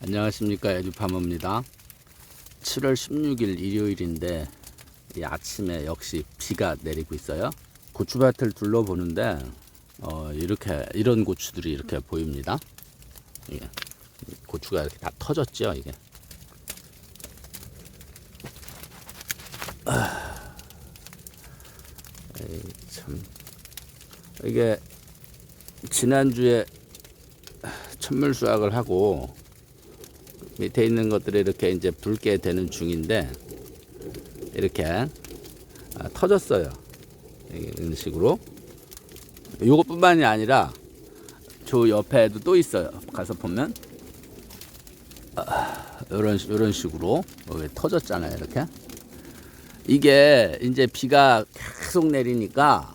안녕하십니까. 에듀파머입니다. 7월 16일 일요일인데 이 아침에 역시 비가 내리고 있어요. 고추밭을 둘러보는데 어, 이렇게 이런 고추들이 이렇게 보입니다. 이게 고추가 이렇게 다 터졌죠 이게. 아, 참. 이게 지난주에 천물 수확을 하고 밑에 있는 것들이 이렇게 이제 붉게 되는 중인데 이렇게 아, 터졌어요. 이런 식으로. 요것뿐만이 아니라 저 옆에도 또 있어요. 가서 보면 아, 이런 이런 식으로 여기 터졌잖아요. 이렇게 이게 이제 비가 계속 내리니까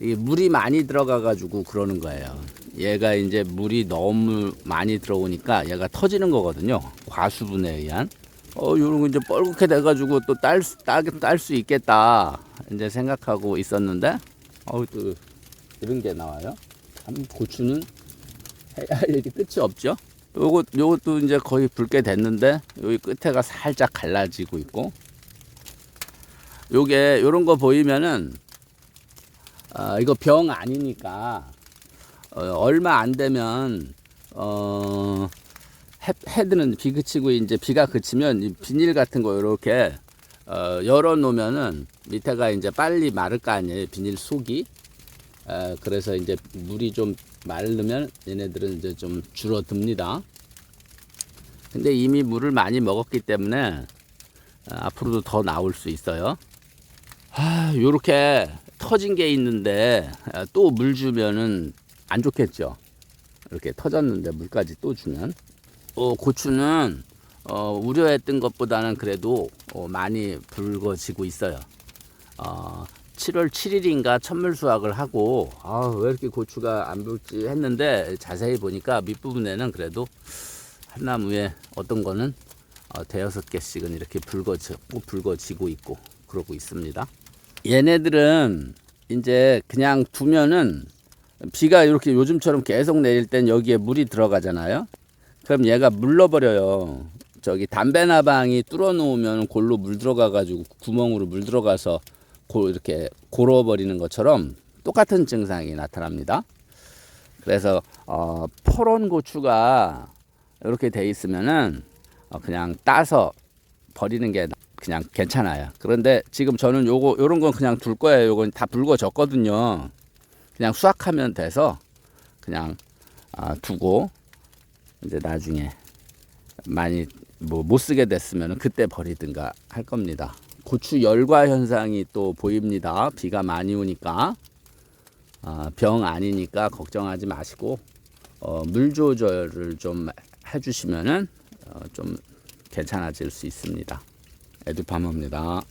물이 많이 들어가 가지고 그러는 거예요. 얘가 이제 물이 너무 많이 들어오니까 얘가 터지는 거거든요. 과수분에 의한. 어, 요런 거 이제 뻘겋게 돼가지고 또 딸, 딸, 딸 수 있겠다. 이제 생각하고 있었는데, 어우, 또 이런 게 나와요. 참, 고추는 해야 할 일이 끝이 없죠. 요것, 요것도 이제 거의 붉게 됐는데, 여기 끝에가 살짝 갈라지고 있고, 요게, 요런 거 보이면은, 아, 이거 병 아니니까, 어, 얼마 안 되면 어 해, 헤드는 비 그치고 이제 비가 그치면 이 비닐 같은 거 이렇게 어, 열어 놓으면은 밑에가 이제 빨리 마를 거 아니에요 비닐 속이. 어, 그래서 이제 물이 좀 마르면 얘네들은 이제 좀 줄어듭니다. 근데 이미 물을 많이 먹었기 때문에 어, 앞으로도 더 나올 수 있어요. 아 요렇게 터진 게 있는데 또물 주면은 안 좋겠죠. 이렇게 터졌는데 물까지 또 주면. 어, 고추는 어, 우려했던 것보다는 그래도 어, 많이 붉어지고 있어요. 어, 7월 7일인가 천물 수확을 하고 아, 왜 이렇게 고추가 안 붉지 했는데 자세히 보니까 밑부분에는 그래도 한 나무에 어떤 거는 어, 대여섯 개씩은 이렇게 붉어지고 붉어지고 있고 그러고 있습니다. 얘네들은 이제 그냥 두면은 비가 이렇게 요즘처럼 계속 내릴 땐 여기에 물이 들어가잖아요. 그럼 얘가 물러버려요. 저기 담배 나방이 뚫어 놓으면 골로 물 들어가 가지고 구멍으로 물 들어가서 고 이렇게 고러 버리는 것처럼 똑같은 증상이 나타납니다. 그래서 어, 포런 고추가 이렇게 돼 있으면은 어, 그냥 따서 버리는 게 그냥 괜찮아요. 그런데 지금 저는 요거 요런 건 그냥 둘 거예요. 요건 다 붉어졌거든요. 그냥 수확하면 돼서 그냥 아, 두고 이제 나중에 많이 뭐 못 쓰게 됐으면 그때 버리든가 할 겁니다. 고추 열과 현상이 또 보입니다. 비가 많이 오니까 아, 병 아니니까 걱정하지 마시고 어, 물 조절을 좀 해주시면은 어, 좀 괜찮아질 수 있습니다. 에듀파머입니다.